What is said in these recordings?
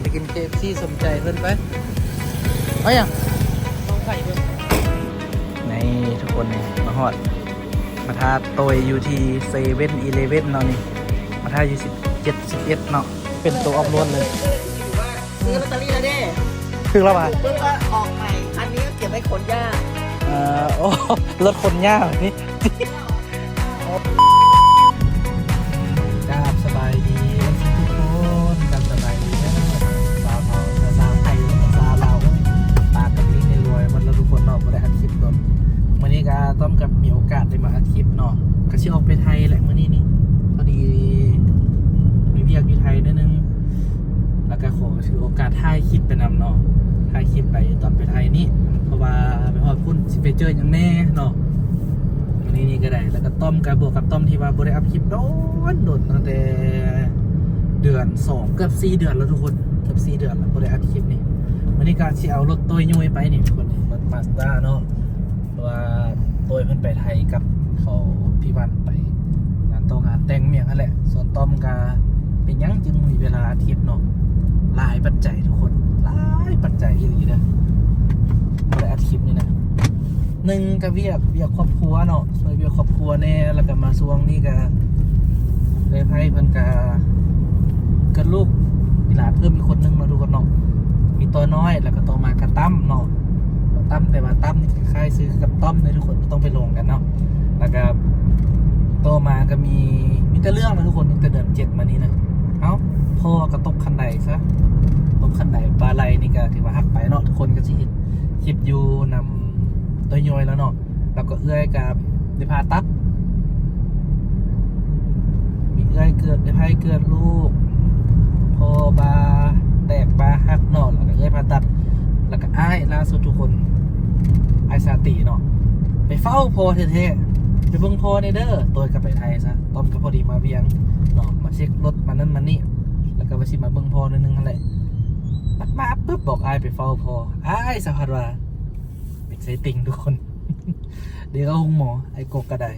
ไปกินเคฟที่สมใจเพิ่นไปเอาอย่างต้องไข่เพิ่มในทุกคนนี่มาฮอด มาทาโตยอยู่ที่เซเว่นอีเลเว่นเนาะนี่ มาทาอยู่สิบเจ็ดสิบเอ็ดเนาะ เป็นตัวออฟโรดเลยซื้อลอตเตอรี่แล้วเด้ถึงแล้วป่ะเพิ่งก็ออกใหม่ อันนี้ก็เก็บไว้ขนหญ้าเอ่อโอ้รถคนยากนี่ กับบวกกับต้อมที่ว่าบ่ได้อัพคลิปโดนโดนตั้งแต่เดือนสองเกือบสี่เดือนแล้วทุกคนเกือบสี่เดือนแล้วบ่ได้อัพคลิปนี่วันนี้ก็สิเอารถตัวยุ้ยไปนี่ทุกคนรถมาสด้าเนาะเพราะว่าตัวเพิ่นไปไทยกับเขาพี่วันไปงานโตงานแต่งเมียงนั่นแหละ ส่วนต้อมก็เป็นยังจึงมีเวลาอาทิตย์เนาะหลายปัจจัยทุกคนหลายปัจจัยอีหลีเด้อบริอัดคลิปนี่นะ หนึ่งก็เวียกเวียกครอบครัวเนาะช่วยเวียกครอบครัวแน่แล้วก็มาช่วงนี้ก็เลยให้เพิ่นก็เกิดลูกมีหลานเพิ่มอีกคนนึงมาดูกันเนาะมีตัวน้อยแล้วก็ตัวมากระตั้มเนาะตั้มแต่ว่าตั้มนี่คล้ายๆซื้อกับต้อมเลยทุกคนต้องไปลงกันเนาะแล้วก็โตมาก็มีมีแต่เรื่องนะทุกคนตั้งแต่เดือนเจ็ดมานี้นะเอ้าพ่อก็ตกคันใดซะตรงขันไหนปลาไหลนี่ก็ถือว่าหักไปเนาะทุกคนก็สิเห็นคลิปอยู่นำ ตัวยอยแล้วเนาะแล้วก็เอื้อยกับได้พาตัดมีเอื้อยเกิดได้พายเกิดลูกพอบาแตกบาหักเนาะแล้วก็เอื้อยพาตัด แล้วก็อ้ายล่าสุดทุกคนไอายสาติเนาะไปเฝ้าพอเท่ๆไปเบิ่งพอในเด้อตัวกลับไปไทยซะต้อมก็พอดีมาเวียงเนาะมาเช็ครถมานั่นมานี่แล้วก็ไปสิมาเบิ่งพอนิดนึงนั่นแหละมาปุ๊บบอกไอไปเฝ้าพออสะพัดว่า เป็นไซติงทุกคน เดี๋ยวก็หงหมอ ไอ้กกก็ได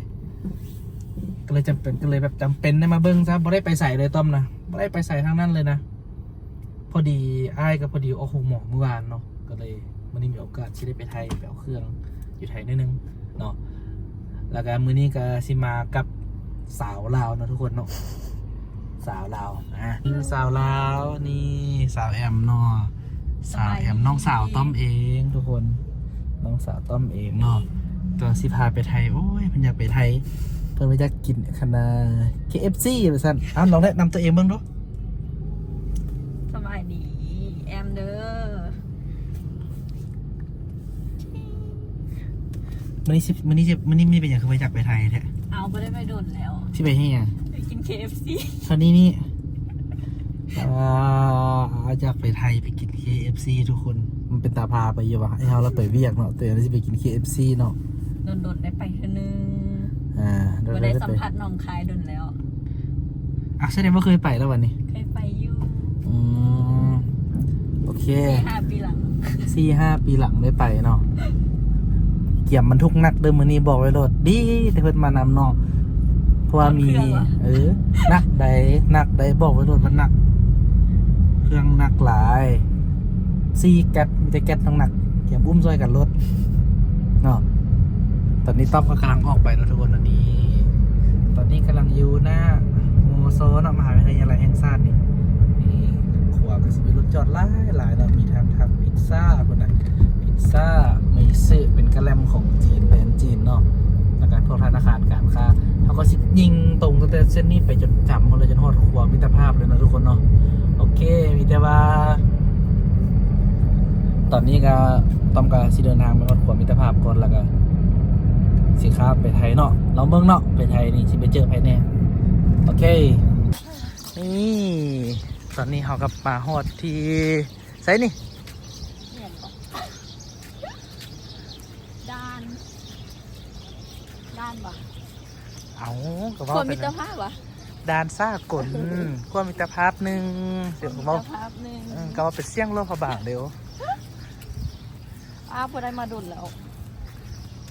ก็เลยจำเป็นก็เลยแบบจำเป็นได้มาเบิ้งซะบ่ได้ไปใส่เลยต้อมนะบ่ได้ไปใส่ทางนั้นเลยนะ พอดีอ้ายก็พอดีออกหงหมอเมื่อวานเนาะก็เลยวันนี้มีโอกาสที่ได้ไปไทยไปเอาเครื่องอยู่ไทยนิดนึงเนาะแล้วก็มื้อนี้ก็สิมากับสาวลาวเนาะทุกคนเนาะสาวลาวอะนี่สาวลาวนี่สาวแอมเนาะสาวแอมน้องสาวต้อมเองทุกคน น้องสาวต้อมเองเนาะตัวสิพาไปไทย โอ้ยเพิ่นอยากไปไทย เพิ่นไปอยากกินคณะ KFC ไปสั่นอ้าวลองแนะนำตัวเองเบ้างดูสบายดีแอมเด้อมื้อนี้สิมื้อนี้สิมื้อนี้มีเป็นอย่างคือไปอยากไปไทยแท้เอาไปได้ไปโดนแล้วที่ไปให้หยังไปกิน KFC คราวนี้นี่อ่าอยากไปไทยไปกิน KFC ทุกคน มันเป็นตาพาไปอยู่วะไอ้เฮาเราไปเวียกเนาะแต่เราจะไปกิน KFC เนาะโดนโดนๆได้ไปเท่านึงอ่าเดี๋ยวมาเราได้ได้สัมไปผัสหนองคายโดนแล้ว อะแสดงว่าเคยไปแล้ววันนี้เคยไปอยู่อืมโอเคสี่ห้าปีหลังสี่ห้าปีหลังได้ไปเนาะเกี่ยมมันทุกนักเดิมมือนี้บอกไว้โลดดีแต่เพิ่นมานำเนาะเพราะว่ามี เออนักใดนักใดบอกไว้โลดมันหนัก เครื่องหนักหลาย ซีแก๊สมีแต่แก๊สต้องหนักเกี่ยมอุ้มซอยกันรถเนาะตอนนี้ต้อมก็กำลังออกไปแล้วทุกคนตอนนี้ ตอนนี้กำลังอยู่หน้าโมโซนาะมหาวิทยาลัยแห่งชาตินี่นี่ขวาก็จะมีรถจอดหลายหลายเรามีทางทางพิซซ่าคนไหนพิซซ่าเมซึเป็นกระแลมของจีนแบรนด์จีนเนาะแล้วก็พวกธนาคารการค้าเขาก็สิยิงตรงตั้งแต่เส้นนี้ไปจนจำหมดเลยจนฮอดขวามิตรภาพเลยนะทุกคนเนาะโอเค มีแต่ว่า ตอนนี้ก็ต้องการสิเดินทางไปฮอดขวามิตรภาพก่อนแล้วก็สิค้าไปไทยเนาะเราเบิ่งเนาะไปไทยนี่สิไปเจอไผแน่โอเคนี่ตอนนี้เขากับมาฮอดที่ไซนี่เห็นปะด้านด้านปะเอาก็คว่าวรมิตรภาพวะดานซ่ากลความมิตรภาพหนึ่งเดี๋ยวผมมิว่าตรภาพหนึ่งเออก็ว่าเป็นเสี่ยงโลกพระบางเดี๋ยว อ้าวพอได้มาโดนแล้ว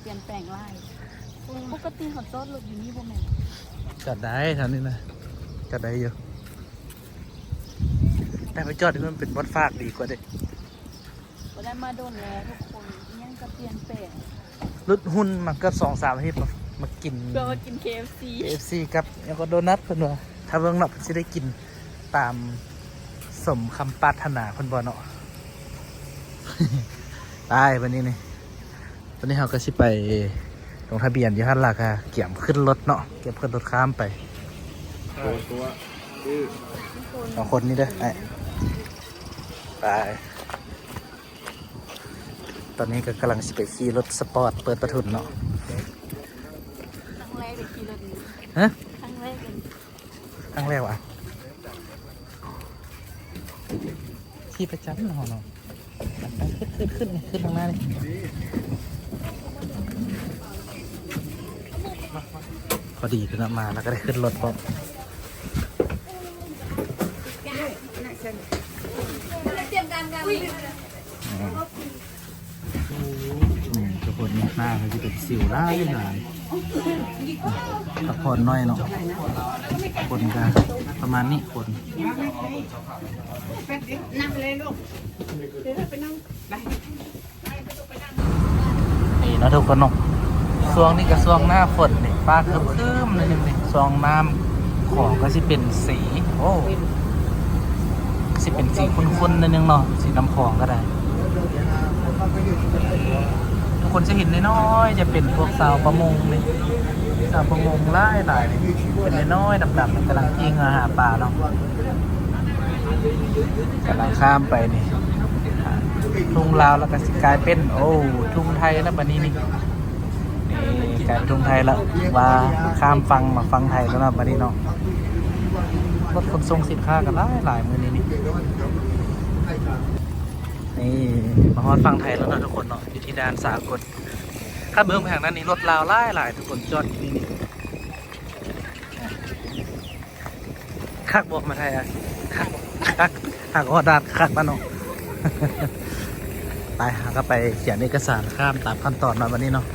เปลี่ยนแปลงไล่ปกติเขาจอดรถอยู่นี่บ่แม่นจัดได้ท่านนี้นะจัดได้อยู่แต่ไปจอดที่มันเป็นบดฟากดีกว่าเด้บ่ได้มาดุนแล้วทุกคนยังจะเปลี่ยนแปลงรถหุ้นมาเกือบสองสามอาทิตย์มามากินเพื่อมากิน KFC KFC กับแล้วก็โดนัทเพิ่นว่าถ้าเบิ่งเนาะเพิ่นสิได้กินตามสมคำปรารถนาเพิ่นบ่เนาะ ตายวันนี้นี่วันนี้เราก็สิไปลงทะเบียนอยู่หั่นล่ะค่ะเกี่ยมขึ้นรถเนาะเก็บขึ้นรถข้ามไปสองคนนี้เด้อไอ้ไปตอนนี้ก็กำลังสิไปขี่รถสปอร์ตเปิดประทุนเนาะครั้งแรกเลยขี่รถนี้ฮะครั้งแรกเลยครั้งแรกวะขี่ประจำเนาะเนาะ ขึ้นขึ้นขึ้นขึ้นทางหน้านี่พอดีขึ้นมาแล้วก็ได้ขึ้นรถพร้อมนี่ทุกคนเนี่ยหน้าเขาจะเป็นสิวได้หลายพักผ่อนน้อยเนาะคนกันประมาณนี้คนนั่งเลยลูกนี่เนาะทุกคนเนาะช่วงนี้ก็ช่วงหน้าฝนนี่ฟ้าครึ้มๆนิดนึงนี่ช่วงน้ำของก็สิเป็นสีโอ้สิเป็นสีคุ้นๆนิดนึงเนาะสีน้ำของก็ได้ ทุกคนจะเห็นน้อยๆจะเป็นพวกสาวประมงนี่สาวประมงไล่หลายเป็นน้อยๆดำๆกำลังยิงอาหาปลาเนาะกำลังข้ามไปนี่ ทุ่งลาวแล้วก็สิกลายเป็น โอ้ทุ่งไทยแล้วบัดนี้นี่นี่กลายเป็นทุ่งไทยล้วว่าข้ามฟังมาฟังไทยแล้วนะบัดนี้เนาะรถขนส่งสินค้ากันหลายหลายมือนี้นี่นี่มาฮอดฟังไทยแล้วนะทุกคนเนาะอยู่ที่ด่านสากลถ้าเบิ่งแผงนั้นนี่รถลาวหลายหลายทุกคนจอดอยู่นี่นี่คักบอกมาไทยอะคักคักคักฮอดดานคักมาเนาะ ไปหาก็ไปเขียนเอกสารข้ามตามขั้นตอนมาวันนี้เนาะ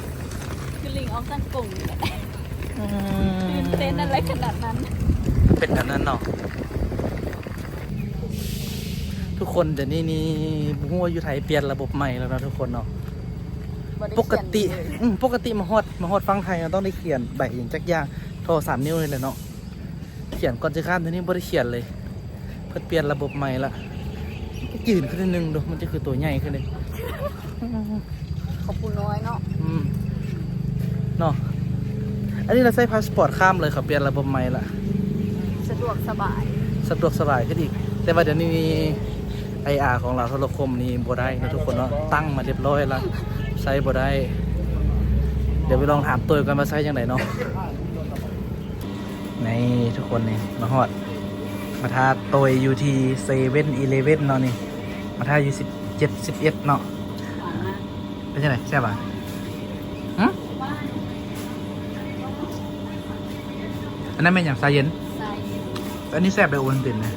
คือลิงออกจากกลุ่มนี่แหละตื่นเต้นอะไรขนาดนั้น เป็นแบบนั้นเนาะทุกคนเดี๋ยวนี้นี่หัวาอยู่ไทยเปลี่ยนระบบใหม่แล้วนะทุกคนเนาะบ่ได้ปกติเขียนเลยอืมปกติมาฮอดมาฮอดฟังไทยเราต้องได้เขียนใบอย่างจักอย่างโทรสามนิ้วเลยแหละเนาะเขียนก่อนจะข้ามทีนี้ไม่ได้เขียนเลย เพิ่นเปลี่ยนระบบใหม่ละยืนขึ้นนิดนึงดูมันจะคือตัวใหญ่ขึ้นเลย ขอบคุณน้อยเนาะอืมเนาะอันนี้เราใช้พาสปอร์ตข้ามเลยเขาเปลี่ยนระบบใหม่ละสะดวกสบายสะดวกสบายขึ้นอีก แต่ว่าเดี๋ยวนี้ไออาร์ของเราโทรคมนี่บ่ได้นะทุกคนเนาะตั้งมาเรียบร้อยแล้วใช้บ่ได้ เดี๋ยวไปลองถามตัวกันมาใช้ยังไงเนาะในทุกคนนี่มาฮอด มาทาตัวอยู่ที่เซเว่นอีเลเว่นเนาะนี่ มาทาอยู่สิบเจ็ดสิบเอ็ดเนาะหวานมาก เป็นยังไงใช่ป่ะฮะอันนั้นเป็นอย่างซาเย็นใส่อันนี้แซ่บเลยโอวันตินนะ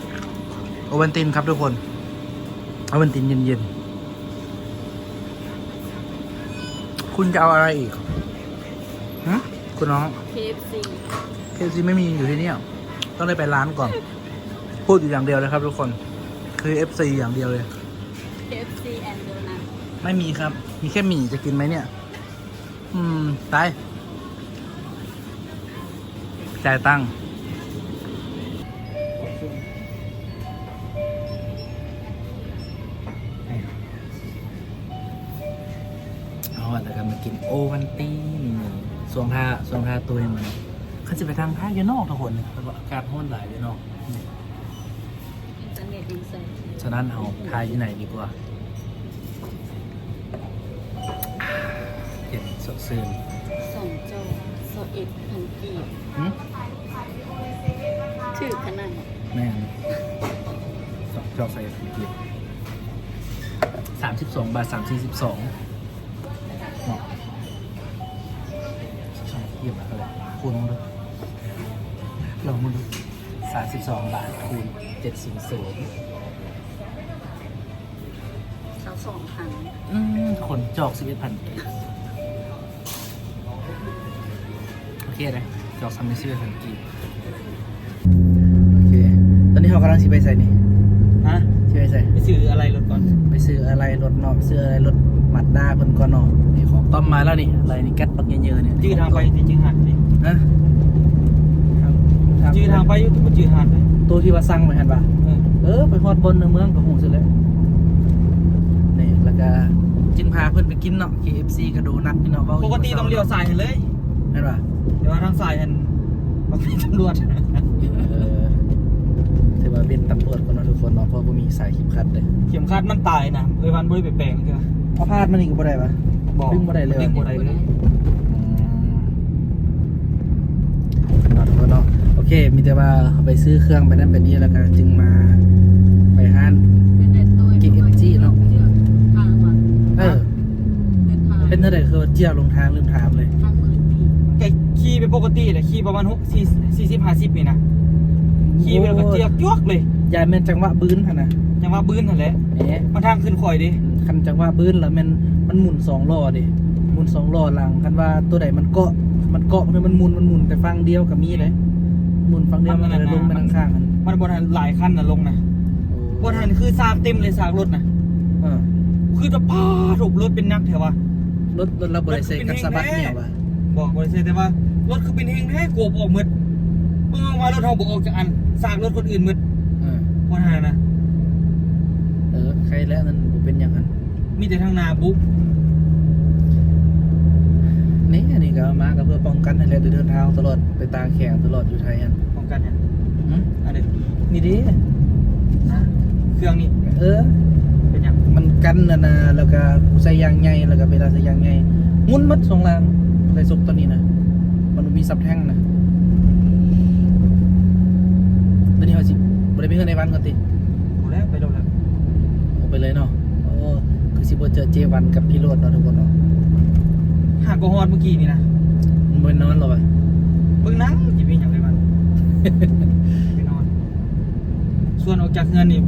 โอวันตินครับทุกคนโอวันตินเย็นๆคุณจะเอาอะไรอีกหึคุณน้อง KFC เคซีไม่มีอยู่ที่เนี่ยต้องเลยไปร้านก่อน พูดอยู่อย่างเดียวเลยครับทุกคน คือ FC อย่างเดียวเลย KFC and donut ไม่มีครับ มีแค่หมี่จะกินไหมเนี่ย อืมไปจ่ายตังค์เอาอะแต่กันมากินโอวันตีนสวงทาสวงทาตัวเองมันเขาจะไปทางท่าอยู่นอกทุกคนแต่ว่าอากาศร้อนหลายอยู่นอกอินเทอร์เน็ตอินเซนฉะนั้นเอาทายอยู่ไหนดีกว่า ดชื่นสองจอโซเอ็ดพันกีบหึถือขนาดแม่งสองจอกใส่กิบสามสิบสองบาทสามสี่สิบสองเหมาะสองเยี่ยมอะไรคูณมาดูลองมาดูสามสิบสองบาทคูณเจ็ดศูนย์ศูนย์เสาสองพัน อืมคนจอกสิบเอ็ดพันโอ เคนะจอกสามสิบเอ็ดพันกีบโอเค ตอนนี้เขากำลังสิไปใส่นี่ฮะช่วยใส่ไปซื้ออะไรรถก่อน ไปซื้ออะไรรถเนาะซื้ออะไรรถมัดด้าเพิ่นก่อนเนาะนี่ของต้อมมาแล้วนี่อะไรนี่แก๊สปักเยอะๆเนี่ยจื้อทางไปที่จื้อหันดิฮะทางทางจื้อทางไปอยู่ที่จื้อหันเลยตัวที่ว่าสั่งไปหันปะเออเออไปฮอดบนในเมืองก็หูสุดเลยนี่แล้วก็จินพาเพิ่นไปกินเนาะ KFC กระดูนัดพี่เนาะว้าปกติต้องเลี้ยวซ้ายเห็นเลย เห็นปะแต่ว่าทางซ้ายเห็นมันมีตำรวจเออถือว่าเป็นตำรวจคนเนาะทุกคนเนาะเพราะบ่มีสายเข็มขัดเลยเข็มขัดมันตายนะเอ้ยวันบ่ได้ไปแปลงคือเอาพาดมันอีกก็บ่ได้ปะบอกดึงบ่ได้เลยดึงบ่ได้เลยอืมเนาะทุกคนเนาะโอเค มีแต่ว่าเอาไปซื้อเครื่องไปนั่นไปนี่แล้วก็จึงมาไปห้านเป็นเด็ดตัว KFC เนอะทางว่ะเออเป็นทางเป็นเท่าไหร่คือเจียวลงทางลืมถามเลยทางมือปีแกขี่ไปปกติแต่ขี่ประมาณ6 4 40 50นี่นะขี่ไปแล้วก็เจียบยวกเลยยายแม่นจังหวะบื้นพะนะจังว่าบื้นนั่นแหละเอ๊ะมันทางขึ้นข่อยดิคันจังหวะบื้นแล้วมันมันหมุนสองล้อดิหมุนสองล้อหลังคันว่าตัวใดมันเกาะมันเกาะคือมันหมุนมันหมุนแต่ฟังเดียวกับมีเลยหมุนฟังเดียวมันเลยลงไปทางข้างมันมันบนทันหลายคันน่ะลงนะบนทันคือซากเต็มเลยซากรถนะเออคือจะพาถูกรถเป็นนักแถวว่ารถรถเราบริเซกันสะบัดเนี่ยวะ บอกบริษัทแต่ว่ารถคือเป็นเฮงแท้กลัวออกหมืดเมื่อวานรถเราบอกออกจากอันซากรถคนอื่นหมืดเออบนทันนะเออใครแล้วนั่นบ่เป็นอย่างนั้นมีแต่ทางหนาบุ๊กนี่อันนี้ก็เอามาก็เพื่อป้องกันให้เราได้เดินทางตลอดไปตางแข่งตลอดอยู่ไทยอันของกันเนี่ยหึอันนี้นี่ดินะเครื่องนี้เออเป็นอย่างมันกันนะนะแล้วก็ใส่ยางใหญ่แล้วก็เวลาใส่ยางใหญ่หมุนมัดสองลางใส่สุกตัวนี้นะ มันมีซับแท่งนะตัวนี้เขาสิบริเวณในวันก่อนติหมดแล้วไปลงแล้วเอาไปเลยเนาะโอ้คือสิบเจอเจวันกับพี่โรดเนาะทุกคนเนาะหากฮอดเมื่อกี้นี่นะมันเป็นนอนหรอวะเพิ่งนั่งจิบวิ่งอย่างไรมันไปนอน ส่วนออกจากเงินนี่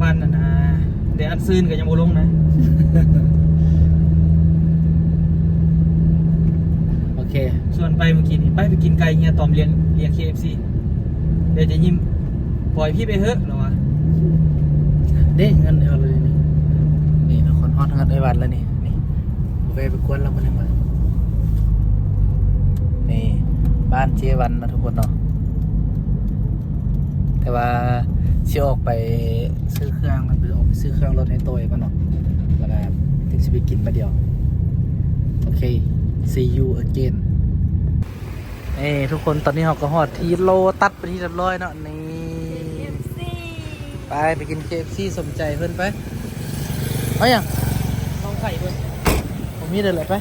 ปันน่ะนะเดี๋ยวอันซื่นก็ยังโมลงนะ โอ เค ส่วนไปเมื่อกี้นี่ไปไปกินไก่เฮียตอมเลี้ยงเลี้ยง KFC เดี๋ยวจะยิ้มปล่อยพี่ไปเถอะเหรอวะเด้งเงินเอาเลยนี่นี่ทุกคนฮอดเงินไอ้วันแล้วนี่นี่ไปไปกวนเรามันยังไงนี่บ้านเจวันนะทุกคนเนาะแต่ว่าเชื่อออกไปซื้อเครื่องหรือออกไปซื้อเครื่องรถให้ตัวเองมันเนาะแล้วก็ถึงจะไปกินมาเดียว โอเค see you again เอ้ทุกคนตอนนี้เราก็ฮอดที่โลตัดไปที่เรียบร้อยเนาะนี่ไปไปกิน KFC สมใจเพื่อนไปเอาอย่างต้องไข่เพิ่นผมมีเดินเลยไป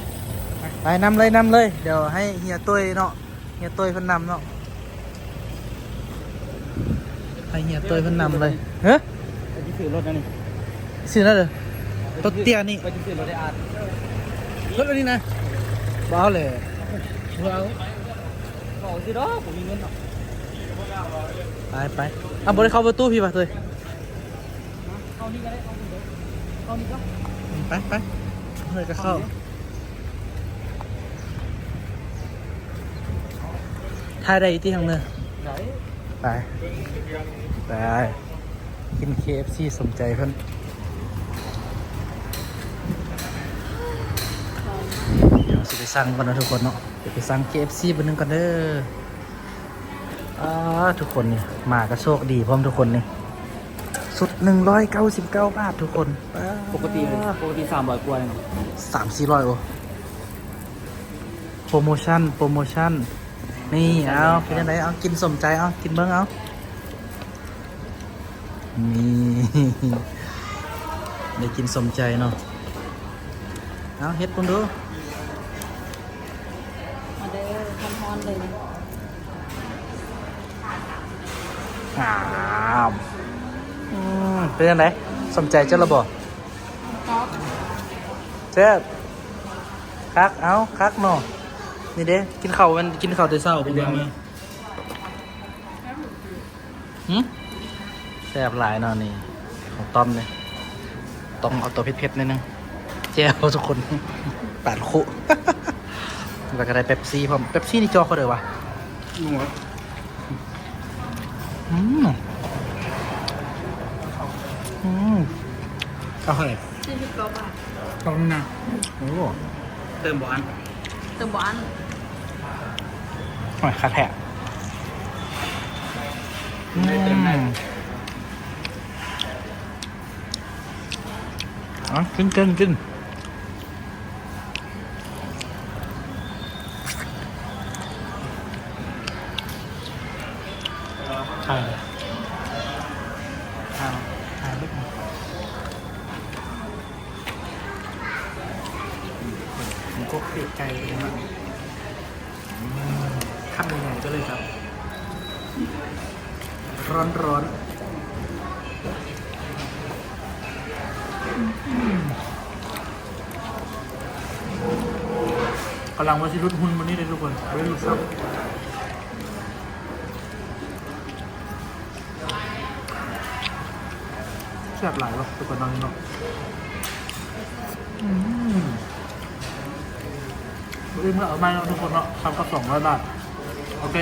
ไปนำเลยนำเลย เดี๋ยวให้เฮียตุ้ยเนาะเฮียตุ้ยเพิ่นนำเนาะให้เฮียตุ้ยเพิ่นนำเลยเฮ้ยไปที่ซื้อรถนั่นนี่ซื้อแล้วเด้อรถเตี้ยนี่ไปที่ซื้อรถได้อาดรถอันนี้นะ บ้าเลยบ้าบอกสิดอกผมมีเงินหรอไปไปเอาบริเข้าประตูพี่ป่ะตุ้ยเข้านี่ก็ได้เข้านี่เด้อเข้านี่ก็ไปไปเฮ้ยก็เข้าถ่ายได้ที่ทางเนื้อไหนไปไป กิน KFC สมใจเพิ่นเดี๋ยว สิไปสั่งก่อนนะทุกคนเนาะเดี๋ยวไปสั่ง KFC บนนึงก่อนเด้ออ่าทุกคนนี่มาก็โชคดีพร้อมทุกคนนี่สุด 199 บาททุกคนปกติเลยปกติสามร้อยกว่าเลยเนาะสามสี่ร้อยโอโปรโมชั่นโปรโมชั่น นี่เอาเป็นยังไงเอากินสมใจเอากินเบิ้งเอานี่ได้กินสมใจเนาะเอาเฮ็ดปุ่นดู เลยนะอ้าวอืมเป็นยังไงสมใจเจ้าระบอกครับเจ็บคัก เอาคักเนาะนี่เด้ กินข้าวมันกินข้าวแต่เช้าเป็นยังไงหืมแซ่บหลายเนาะนี่ ของต้อมเลยต้องเอาตัวเผ็ดๆนิดนึงเจ้าทุกคนปาดคุ แล้วก็ได้เป๊ปซี่พร้อมเป๊ปซี่นี่จอเขาเลยวะลุงวะอืมเอาเท่าไหร่สี่สิบเก้าบาทต้องนะโอ้เติมบ่อันเติมบ้านหอยคาแทะไม่เติมได้อ๋อกินกินกิน กำลังว่าชิรุดหุ่นวันนี้เลยทุกคนไม่รู้ซ้ำแซ่บหลายวะทุกคนนอนนี่เนาะอืมเมื่อเอาไม่เนาะทุกคนเนาะทำก็สองร้อยบาท โอเค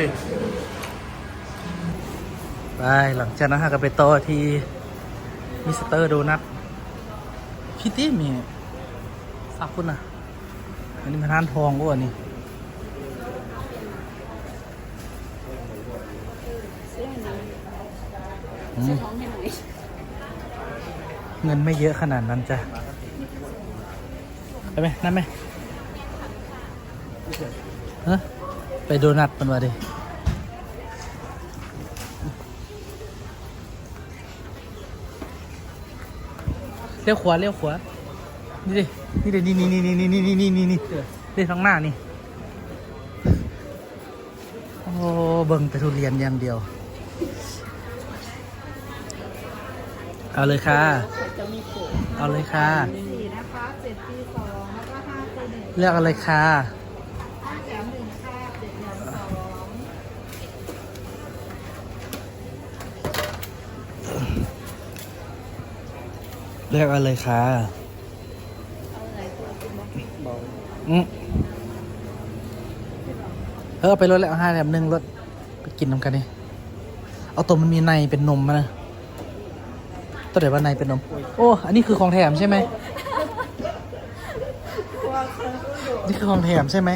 ไป หลังจากนั้นฮะก็ไปต่อที่มิสเตอร์โดนัทพี่ตี้มีสักคุณนะ อันนี้มันร้านทองก็อันนี้ซื้อให้หน่อยอืซื้อมท้องให้หน่อยเงินไม่เยอะขนาดนั้นจ้ะไปไหมนั่นไหมเฮ้ไปโดนัทมันมาดิเลี้ยวขวาเลี้ยวขวา นี่ดินี่ดินี่นี่นี่นี่นี่นี่นี่นี่นี่นี่ทางหน้านี่ โอ้เบิ่งแต่ทุเรียนอย่างเดียว เอาเลยค่ะจะมีโผล่เอาเลยค่ะสี่นะคะเจ็ดปีสองแล้วก็ห้าปีหนึ่งเลือกอะไรค่ะห้าแถมหนึ่งค่ะเจ็ดแถมสองเลือกอะไรค่ะ เอาไหนตัวกินบ้าง อืมเออไปรถแล้วห้าแถมหนึ่งรถไปกินน้ำกันนี่เอาตัวมันมีในเป็นนมมานะตัวไหนว่าในเป็นนม โอ้ อันนี้คือของแถมใช่ไหม นี่คือของแถมใช่ไหม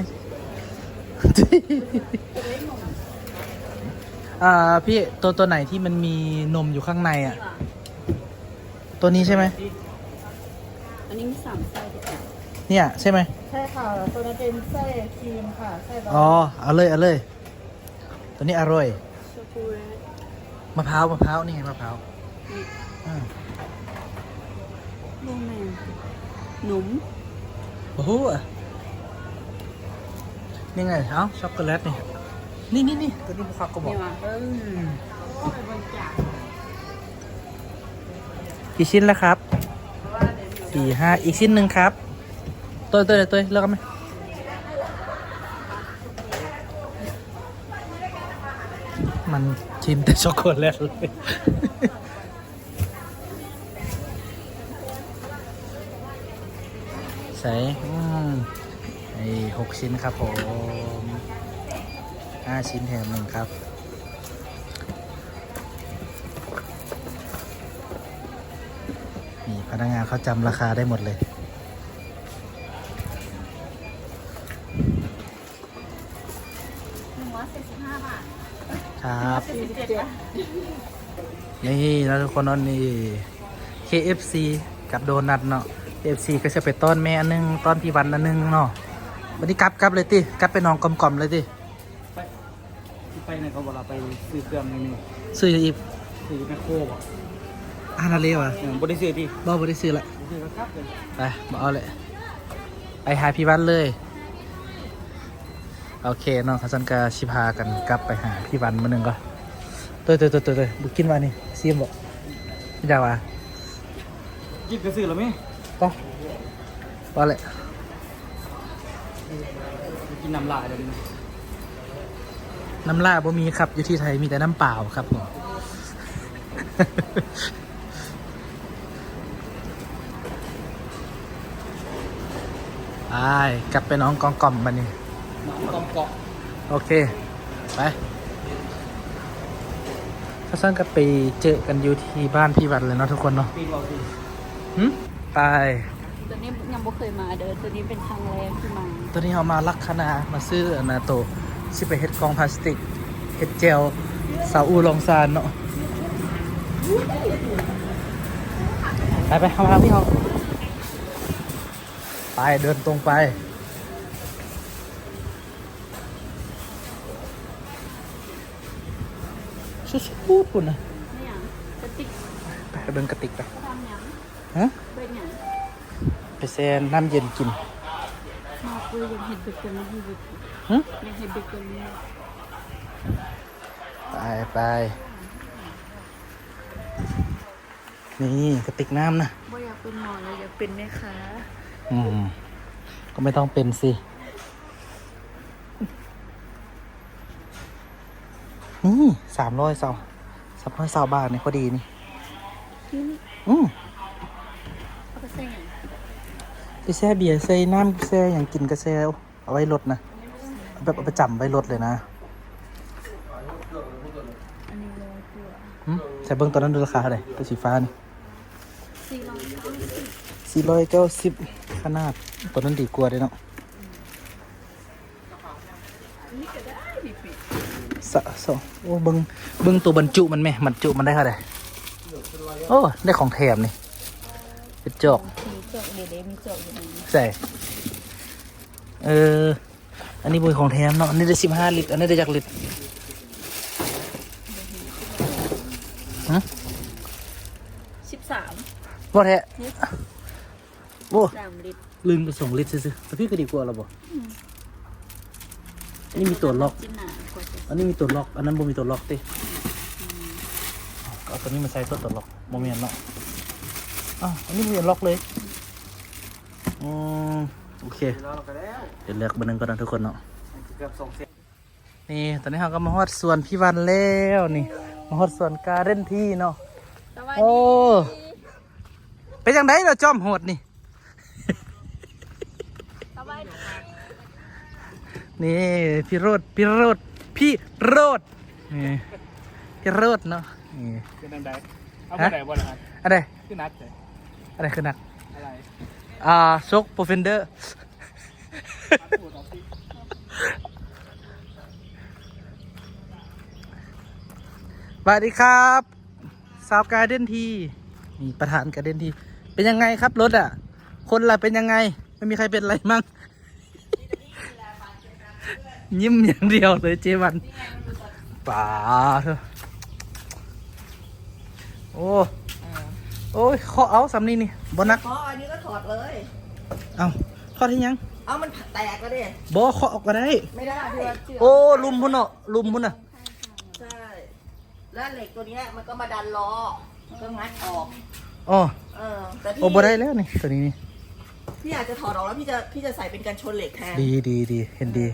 อ่าพี่ตัวตัวไหนที่มันมีนมอยู่ข้างในอะ ตัวนี้ใช่ไหม อันนี้มีสามไส้ เนี่ยใช่ไหมใช่ค่ะ ตัวนั้นเป็นไส้ครีมค่ะไส้บะอ๋อเอาเลยเอาเลย ตัวนี้อร่อยช็อกโกแลตมะพร้าวมะพร้าวนี่ไงมะพร้าวอ่าโรแมนหนุ่มโอ้โหนี่ไงเอ้าช็อกโกแลตนี่นี่นี่นี่ตัวนี้มะพร้าวก็บอกนี่ว่ะเออโอ้ยบริจาคกี่ชิ้นแล้วครับสี่ห้าอีกชิ้นหนึ่งครับ tôi tôi tôi lơ cắm này mình chìm แต่ช็อกโกแลตเลยใส่ไอ้หกชิ้นครับผมห้าชิ้นแถมหนึ่งครับ นี่พนักงานเขาจำราคาได้หมดเลย ครับสี่สิบเจ็ดบาทนี่แล้วทุกคนเนอนนี่ KFC กับโดนัทเนาะ KFC ก็จะไปต้อนแม่อันนึงต้อนพี่วันอันนึงเนาะวันนี้กลับกลับเลยติกลับไปนอนกลมๆเลยติไปที่ไปไหนเขาบอกเราไปซื้อเครื่องในนี่ซื้ออีกซื้อแมคโครบอกอานาเลวะเออบริซื้อที่บ่บ่ได้ซื้อละซื้อครับเลยไปบ่เอาเลยไปหาพี่วันเลย โอเคเนาะเขาสันกาชิพากันกลับไปหาพี่วันมาหนึ่งก็ ตัวตัวตัวตัวตัวบุกินมานี่ซีมบ่ไม่ได้วะยิบก็ซื้อแล้วไหมไปไปเลยกินน้ำลายเดี๋ยวนี้น้ำลาบ่มีครับ อยู่ที่ไทยมีแต่น้ำเปล่าครับผมไปกลับไปน้องกองกล่อมมานี่น้ำกอมเกาะโอเค ไป ถ้าสั้นก็ไปเจอกันอยู่ที่บ้านพี่วันเลยเนาะทุกคนเนาะปีนเราสิหึปไปตัวนี้ยังบ่เคยมาเด้อตัวนี้เป็นครั้งแรกที่มาตัวนี้เอามาลักคณามาซื้ออนนาโตสิไปเฮ็ดกล่องพลาสติกเฮ็ดเจลสาวอูลองซานเนาะไปไปเข้ามาพี่เขาไปเดินตรงไป ชุดๆปุ่นนะไม่หยังกระติกไปเดินกระติกไปเขาทำหยังฮะเป็นหยังไปแซนน้ำเย็นกินมาคุยยังเห็นเด็กตัวนี้อยู่หึยังเห็นเด็กตัวนี้ไปไปนี่กระติกน้ำนะบ่อยากเป็นหมอเลยอยากเป็นแม่ค้าอืมก็ไม่ต้องเป็นสินี่สามร้อยเสา สามร้อยเสาบาทเนี่ยพอดีนี่นี่นี่ อืมเอาไปใส่หยังไปแช่เบียร์ใส่น้ำแช่อย่างกินก็แช่เอาไว้รถนะเอาแบบเอาไปจำไว้รถเลยนะอันนี้ร้อยตัวหึใส่เบิ้งตอนนั้นดูราคาเท่าไหร่ตัวสีฟ้านี่สี่ร้อยเก้าสิบสี่ร้อยเก้าสิบขนาดตัวนั้นดีกว่าเลยเนาะ นี่ก็ได้ดิปิ สะสองโอ้เบิ้งเบิ้งตัวบรรจุมันไหมบรรจุมันได้เท่าไหร่โอ้ ได้ของแถมนี่เป็นจอกมีเจาะเดี๋ยวเดี๋ยวมีเจาะอยู่ในนี้ใส่เออ อันนี้บุยของแถมเนาะอันนี้ได้สิบห้าลิตร อันนี้ได้จากลิตรฮะสิบสามว่าแท้โอ้สามลิตร ลืมไปส่งลิตรซื้อๆแต่พี่ก็ดีกว่าเราบอกอันนี้มีตัวล็อก จิ้นหนากว่าจะ อันนี้มีตัวล็อก อันนั้นบ่มีตัวล็อกติก็เอาตัวนี้มาใส่ตัวตัวล็อกโมเมนเนาะอ้าวอันนี้มีล็อกเลยอืมโอเค เดี๋ยวเลือกเบอร์หนึ่งก่อนนะทุกคนเนาะเกือบส่งเสร็จนี่ตอนนี้เราก็มาฮอดสวนพี่วันแล้วนี่ มาฮอดสวนการเด่นที่เนาะสวัสโอ้ดีเป็นยังไงเราจอมโหดนี่สวัสดีนี่พี่โรดพี่โรด พี่โรดนี่พี่โรดเนาะนี่เป็นอันใดเอาฮะไปไหนบ่ล่ะครับอะไรคือนัดเลยอะไรคือหนักอะไรอ่าซกโปรเฟนเดอร์พูดออกสิสวัสดีครับสาวการเด่นทีนี่ประธานการเด่นทีเป็นยังไงครับรถอะ คนละเป็นยังไง ไม่มีใครเป็นอะไรมั่ง ยิ้มอย่างเดียวเลยเจวันป่าเถอะโอ้โอ้ยขอเอาสำนีนี่บนักเพราะอันนี้ก็ถอดเลย เอาทอดที่ยัง เอามันแตกแล้วดิบอขอออกก็ได้ ไม่ได้พี่ว่าโอ้ลุมพุ่นเนาะลุมพุ่นอะใช่แล้วเหล็กตัวเนี้ยมันก็มาดันล้อก็งัดออกอ๋อเออแต่พี่โอ้บ่ได้แล้วนี่ตัวนี้นี่พี่อาจจะถอดออกแล้วพี่จะพี่จะใส่เป็นกันชนเหล็กแทนดีดีดีเห็นดี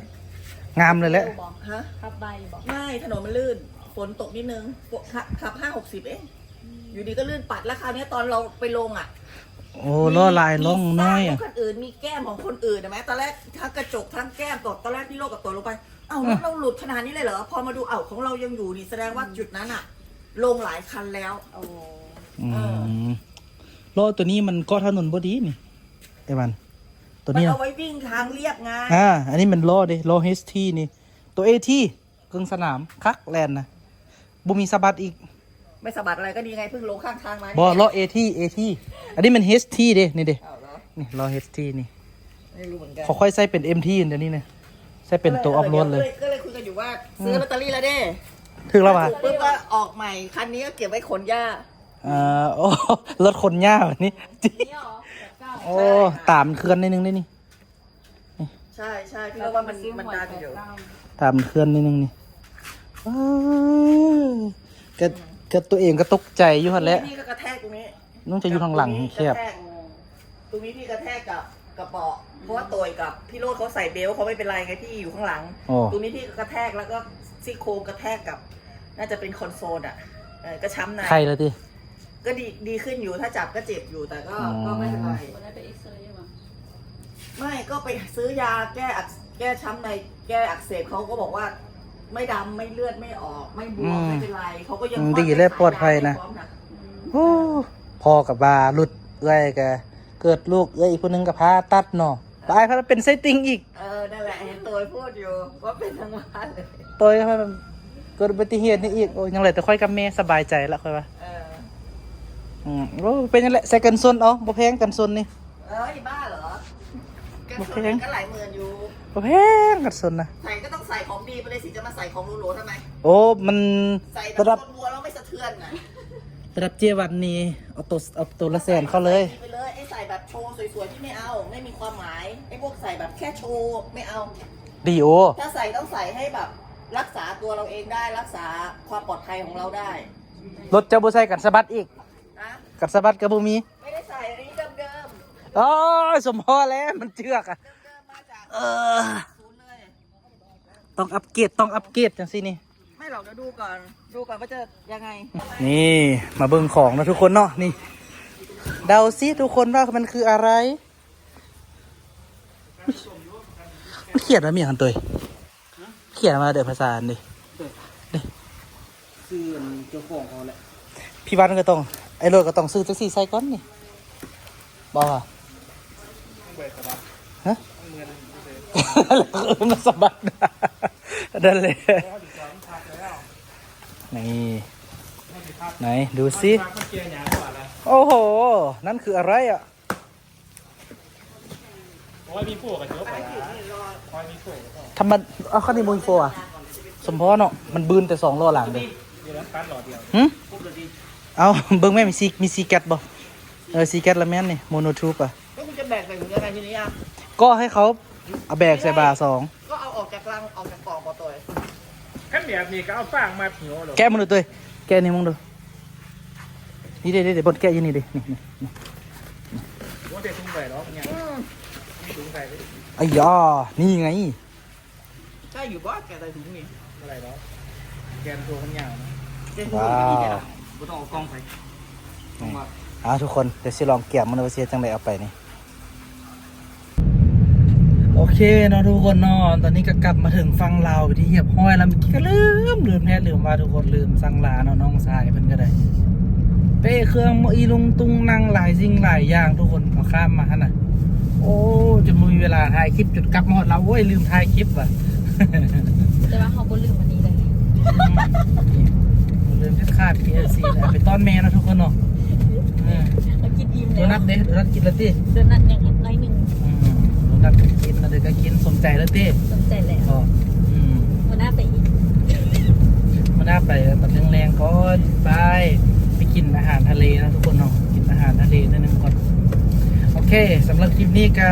งามเลยแหละบอกฮะขับใบบอกไม่ถนนมันลื่น ฝนตกนิดนึงฝนขับขับห้าหกสิบเองอยู่ดีก็ลื่นปัดแล้วคราวเนี้ยตอนเราไปลงอะ โอ้ล้อลายล่องน้อยมีอะซากของคนอื่นมีแก้มของคนอื่นนะไหมตอนแรกทั้งกระจกทั้งแก้มตกตอนแรกพี่โลกกับตัวลงไป เอ้ารถเราหลุดขนาดนี้เลยเหรอพอมาดูเอ้าของเรายังอยู่นี่แสดงว่าจุดนั้นอะ ลงหลายคันแล้วโอ้อืมล้อตัวนี้มันก็ถนนบดีนี่ไอ้มัน ตัวมันนี้เอานะไว้วิ่งทางเรียบไงอ่าอันนี้มันล้อดิล้อเฮสทีนี่ ตัวเอทีกึ่งสนามคักแลนนะบุมีสะบัดอีกไม่สะบัดอะไรก็ดีไงเพิ่งลงข้างทางมาบอล้อเอทีเอทีอันนี้มันเฮสทีเด้นี่เด้เอาเหรอนี่ล้อเฮสทีนี่ไม่รู้เหมือนกันเขาค่อยใส่เป็นเอ็มทีเดี๋ยวนี้เนี่ยใส่เป็นตัวออฟโรดเลยก็เลยคุยกันอยู่ว่าซื้อลอตเตอรี่แล้วเด้ถึงแล้วป่ะถูกปุ๊บก็ออกใหม่คันนี้ก็เก็บไว้ขนหญ้า อ่าโอ้รถคนย่าแบบนี้นี่เหรอแบบเก้า โอ้ตามเคลื่อนนิดนึงได้นี่ใช่ใช่พี่ว่ามันมันดันอยู่ตามเคลื่อนนิดนึงนี่ว้าวก็ก็ตัวเองก็ตกใจอยู่หันแหล้วพี่ก็กระแทกตรงนี้น้องจะอยู่ทางหลังแคบ กระทกตรงนี้พี่กระแทกกับกระเป๋อเพราะว่าตัวกับพี่โรดเขาใส่เบลต์เขาไม่เป็นไรไงพี่อยู่ข้างหลังโอ้ตรงนี้พี่ก็กระแทกแล้วก็ซี่โครงกระแทกกับ น่าจะเป็นคอนโซลอะเออก็ช้ำใน ใครเลยที ก็ดีดีขึ้นอยู่ถ้าจับก็เจ็บอยู่แต่ก็อ๋อ ก็ไม่เป็นไรคนได้ไปเอ็กซเรย์มาไม่ก็ไปซื้อยาแก้อักแก้ช้ำในแก้อักเสบเขาก็บอกว่า ไม่ดำไม่เลือดไม่ออก ไม่บวมไม่เป็นไรเขาก็ยังดีและปลอดภัยนะ พร้อมโอ้พ่อกับบาหลุดเอ้อยกับเกิดลูกเอ้ยอีกคนนึงกับพาตัดเนาะตายเพราะเป็นไส้ติ่งอีกเออนั่นแหละเห็นตัวพูดอยู่ว่าเป็นทั้งบ้านเลย ตัวเพราะมันเกิดอุบัติเหตุนี่อีกโอ้ยยังเลยแต่ค่อยกับแม่สบายใจละค่อยว่าเอออืมโอ้เป็นยังไงใส่กันซนเอาบ่แพงกันซนนี่เอ้ยบ้าเหรอก็โอสเคนก็หลายหมื่นอยู่บ่แพงกันซนนะใส่ก็ต้องใส่ของดีไปเลยสิจะมาใส่ของหรูๆทำไมโอ้มันใส่แบระบดับบัวๆแล้วไม่สะเทือนน่ะระดับเจวันนี่เอาตัวเอาตัวละแสนเข้าเลยไปเลยไอ้ใส่แบบโชว์สวยๆที่ไม่เอาไม่มีความหมายไอ้พวกใส่แบบแค่โชว์ไม่เอาดีโอถ้าใส่ต้องใส่ให้แบบรักษาตัวเราเองได้รักษาความปลอดภัยของเราได้รถเจ้าบ่ใส่กันสะบัดอีกนะ กันสะบัดก็บ่มีไม่ได้ใส่อันนี้เดิมอ๋อสมพอแล้วมันเจือกอะๆเดิมๆมาจากเออศูนย์เลยต้องอัปเกรดต้องอัปเกรดจังซี่นี่ไม่หรอกเดี๋ยวดูก่อนดูก่อนว่าจะยังไง นี่มาเบิ่งของนะทุกคนเนาะนี่ เดาซิทุกคนว่ามันคืออะไรมันเขียนว่ามีอย่างตัวเขียนมาเดี๋ยวภาษาอันดิซื้อเจ้าของเขาแหละพี่วันก็ต้อง ไอ้รถก็ต้องซื้อแท็กซี่ใส่ก่อนนี่บอกว่าฮะมันสะบัดนั่นเลยนี่ไหนดูซิโอ้โห นั่นคืออะไรอะโอ้ยมีผู้กับเจ้าป่ะคอยมีผู้ทำมันเอาข้าวนีมูลโฟอะ สมพอเนาะมันบืนแต่สองล้อหลังเลยเดี๋ยวนั้นตัดหลอด เดียวหึเอาเบิ้งแม่มีซีมีซีแกตบ่เออซีแกตละแม่นนี่โมโนทูปอะแล้วคุณจะแบกใส่ถุงยังไงทีนี้อะ ก็ให้เขาเอาแบกใส่บาสองก็เอาออกจากรังออกจากกล่องก่อนตัวขั้นแบบนี้ก็เอาฟางมาเหนียวหรอแกะมึงดูตัวเองแกะนี่มึงดูนี่เดี๋ยวเดี๋ยวบนแกะอยี่นี่ดินี่นี่นี่ว่าเด็กทุ่งใส่หรอเนี่ยทุ่งใส่ไอ้ยานี่ไงใช่อยู่บ้านแกใส่ถุงนี่อะไรหรอแกนตัวข้างยาวนะเจ๊ถุงว้านี่แกว น่ะไม่ต้องเอากล้องใส่ต้องว่าอ่าทุกคนเดี๋ยวสิลองแกะมันเอาไปเสียจังไรเอาไปนี่ โอเคเนาะทุกคนเนาะตอนนี้ก็กลับมาถึงฟังลาวไปที่เหียบห้อยแล้วเมื่อกี้ก็ลืมลืมแท้ลืมว่าทุกคนลืมสั่งลาเนาะน้องชายเพิ่นก็ได้เป้เครื่องอีลุงตุงนั่งหลายสิ่งหลายอย่างทุกคนเอาข้ามมาฮะน่ะโอ้จนบ่มีเวลาถ่ายคลิปจุดกลับมาหมดเราโอ้ยลืมถ่ายคลิปว่ะแต่ว่าเขาบ่ลืมวันนี้เลย เริ่มจะขาด KFC แล้วไปต้อนแม่นะทุกคนเนาะอืมเรากินอิ่มโดแล้วนัทเด้โดนัทกินแล้วติโดนัทอย่างอีกน้อยหนึ่งอืมโดนัทก็กินแล้วเด็กก็กินสมใจแล้วติสนใจแล้วก็อืมวันหน้าไปอีกมาหน้าไปตัดเรื่องแรงก่อนไปไปกินอาหารทะเลนะทุกคนเนาะกินอาหารทะเลนิดนึงก่อนโอเคสำหรับคลิปนี้ก็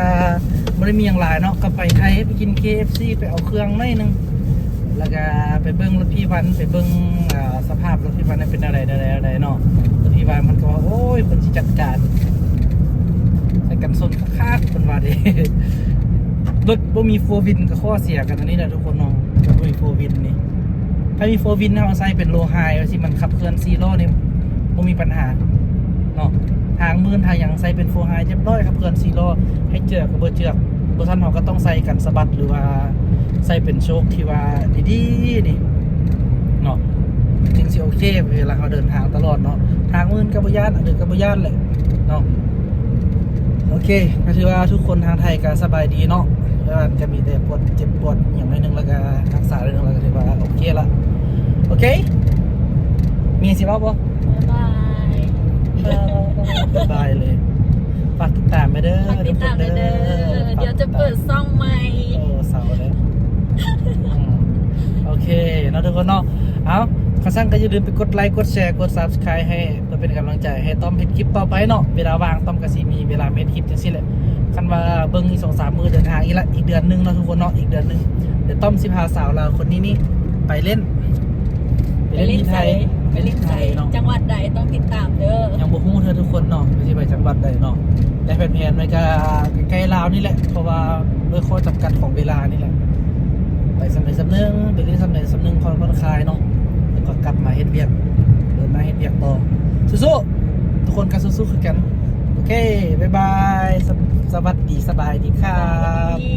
ไม่ได้มีอย่างไรเนาะก็ไปไทยไปกิน KFC ไปเอาเครื่องหน่อยหนึง แล้วก็ไปเบิ้งรถพี่วันไปเบิ้งอ่าสภาพรถพี่วันนั้นเป็นอะไรอะไรอะไรเนาะรถพี่วันมันก็ว่าโอ้ยคนจัดการใส่กันส้นคักๆคนว่าเด้รถบ่มีโฟวินก็ข้อเสียกันอันนี้แหละทุกคนเนาะบ่มีโฟวินนี่ถ้ามีโฟวินเอาใส่เป็นโลไฮว่าสิมันขับเคลื่อนซีโร่เนี่ยบ่มีปัญหาเนาะทางมื่นทางยังใส่เป็นโฟไฮเรียบร้อยขับเคลื่อนซีโร่ให้เจือกกับบ่เจือก บ่ทันเฮาก็ต้องใส่กันสะบัดหรือว่าใส่เป็นโชคที่ว่าดีๆนี่เนาะถึงสิโอเคเวลาเขาเดินทางตลอดเนาะทางมื่นกับบยานเดินกับบยานแหละเนาะโอเคก็ถือว่าทุกคนทางไทยก็สบายดีเนาะแล้วมันจะมีแต่ปวดเจ็บปวดอย่างน้อยหนึงแล้วก็รักษาเรื่องแล้วก็ถือว่าโอเคละโอเค มีสิบ้าบ่บ๊ายบายบ๊ายบายเลยฝากติดตามไปเด้อฝากติดตามเลยเด้อทุกคนเดี๋ยวจะเปิดซ่องใหม่ โอ้เสาร์เลยอืมโอเคเนาะทุกคนเนาะ เอาข้าสั่งก็อย่าลืมไปกดไลค์กดแชร์กด subscribe ให้เพื่อเป็นกำลังใจให้ต้อมเฮ็ดคลิปต่อไปเนาะ เวลาว่างต้อมก็สิมีเวลาเฮ็ดคลิปจังซี่แหละคันว่าเบิ่งอีกสองสามมือเดินทางอีกละอีกเดือนหนึงเนาะทุกคนเนาะอีกเดือนหนึงเดี๋ยวต้อมสิพาสาวเราวคนนี้นี่ไปเล่น ไปเล่นที่ไทย ไปเล่นไทยเนาะจังหวัดใดต้องติดตามเด้อยังบ่ฮู้เธอทุกคนเนาะไม่ใช่ไปจังหวัดใดเนาะแต่แผนๆไว้ก็ใกล้ๆลาวนี่แหละ เพราะว่าด้วยข้อจำกัดของเวลานี่แหละ ไปสำเร็จสำนึงไปเรียนสำเร็จสำนึงผ่อนผ่อนคลายเนาะแล้วก็กลับมาเฮ็ดเวียกเดินมาเฮ็ดเวียกต่อสู้ๆทุกคนก็สู้ๆคือกันโอเค บ๊ายบายสสวัสดี สบายดีครับดี